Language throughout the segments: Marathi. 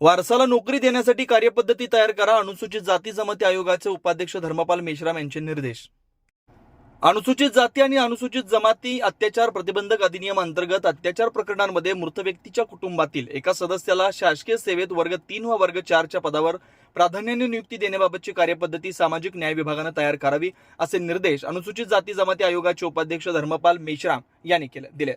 वारसाला नोकरी देण्यासाठी कार्यपद्धती तयार करा अनुसूचित जाती जमाती आयोगाचे उपाध्यक्ष धर्मपाल मेश्राम यांचे निर्देश. अनुसूचित जाती आणि अनुसूचित जमाती अत्याचार प्रतिबंधक अधिनियम अंतर्गत अत्याचार प्रकरणांमध्ये मृत व्यक्तीच्या कुटुंबातील एका सदस्याला शासकीय सेवेत वर्ग तीन व वर्ग चारच्या पदावर प्राधान्याने नियुक्ती देण्याबाबतची कार्यपद्धती सामाजिक न्याय विभागानं तयार करावी असे निर्देश अनुसूचित जाती जमाती आयोगाचे उपाध्यक्ष धर्मपाल मेश्राम यांनी केले दिले.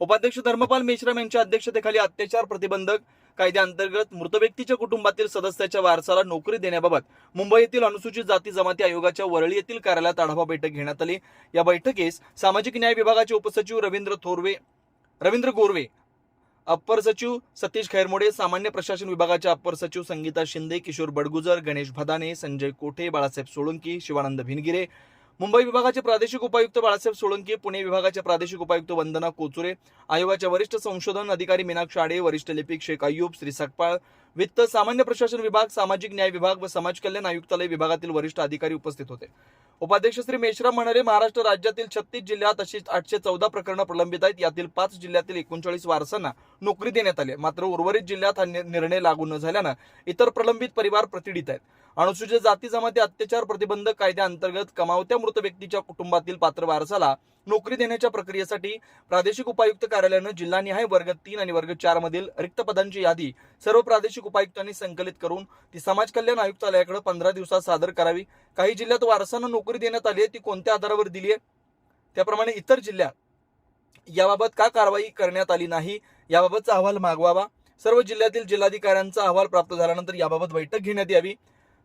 उपाध्यक्ष धर्मपाल मेश्राम यांच्या अध्यक्षतेखाली अत्याचार प्रतिबंधक कायद्याअंतर्गत मृत व्यक्तीच्या कुटुंबातील सदस्याच्या वारसाला नोकरी देण्याबाबत मुंबई येथील अनुसूचित जाती जमाती आयोगाच्या वरळी येथील कार्यालयात आढावा बैठक घेण्यात आली. या बैठकीस सामाजिक न्याय विभागाचे उपसचिव रवींद्र थोरवे रवींद्र गोरवे अप्पर सचिव सतीश खैरमोडे सामान्य प्रशासन विभागाचे अप्पर सचिव संगीता शिंदे किशोर बडगुजर गणेश भदाने संजय कोठे बाळासाहेब सोळंकी शिवानंद भिनगिरे मुंबई विभागाचे प्रादेशिक उपायुक्त बाळासाहेब सोळंकी पुणे विभागाचे प्रादेशिक उपायुक्त वंदना कोचुरे आयोगाच्या वरिष्ठ संशोधन अधिकारी मीनाक्षी आडे वरिष्ठ लिपिक शेख अय्यूब श्री सकपाळ वित्त सामान्य प्रशासन विभाग सामाजिक न्याय विभाग व समाज कल्याण आयुक्तालय विभागातील वरिष्ठ अधिकारी उपस्थित होते. उपाध्यक्ष श्री मेश्राम म्हणाले महाराष्ट्र राज्यातील छत्तीस जिल्ह्यात अशी आठशे चौदा प्रकरणं प्रलंबित आहेत. यातील पाच जिल्ह्यातील एकोणचाळीस वारसांना नोकरी देण्यात आली मात्र उर्वरित जिल्ह्यात हा निर्णय लागू न झाल्यानं इतर प्रलंबित परिवार प्रतिडित आहेत. अनुसूचित जाती जमाती अत्याचार प्रतिबंधक कायद्याअंतर्गत कमावत्या मृत व्यक्तीच्या कुटुंबातील पात्र वारसाला नोकरी देण्याच्या प्रक्रियेसाठी प्रादेशिक उपायुक्त कार्यालयानं जिल्हानिहाय वर्ग तीन आणि वर्ग चार मधील रिक्त पदांची यादी सर्व प्रादेशिक उपायुक्तांनी संकलित करून ती समाज कल्याण आयुक्तालयाकडे पंधरा दिवसात सादर करावी. काही जिल्ह्यात वारसांना नोकरी देण्यात आली आहे ती कोणत्या आधारावर दिली आहे? त्याप्रमाणे इतर जिल्ह्यात याबाबत का कारवाई करण्यात आली नाही याबाबतचा अहवाल मागवावा. सर्व जिल्ह्यातील जिल्हाधिकाऱ्यांचा अहवाल प्राप्त झाल्यानंतर याबाबत बैठक घेण्यात यावी.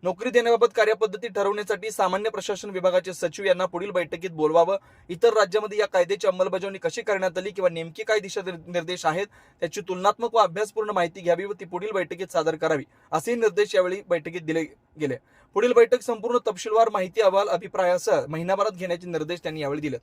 नोकरी देण्याबाबत कार्यपद्धती ठरवण्यासाठी सामान्य प्रशासन विभागाचे सचिव यांना पुढील बैठकीत बोलवावं. इतर राज्यामध्ये या कायद्याची अंमलबजावणी कशी करण्यात आली किंवा नेमकी काय दिशा निर्देश आहेत त्याची तुलनात्मक व अभ्यासपूर्ण माहिती घ्यावी व ती पुढील बैठकीत सादर करावी असे निर्देश यावेळी बैठकीत दिले गेले. पुढील बैठक संपूर्ण तपशीलवार माहिती अहवाल अभिप्रायासह महिनाभरात घेण्याचे निर्देश त्यांनी यावेळी दिले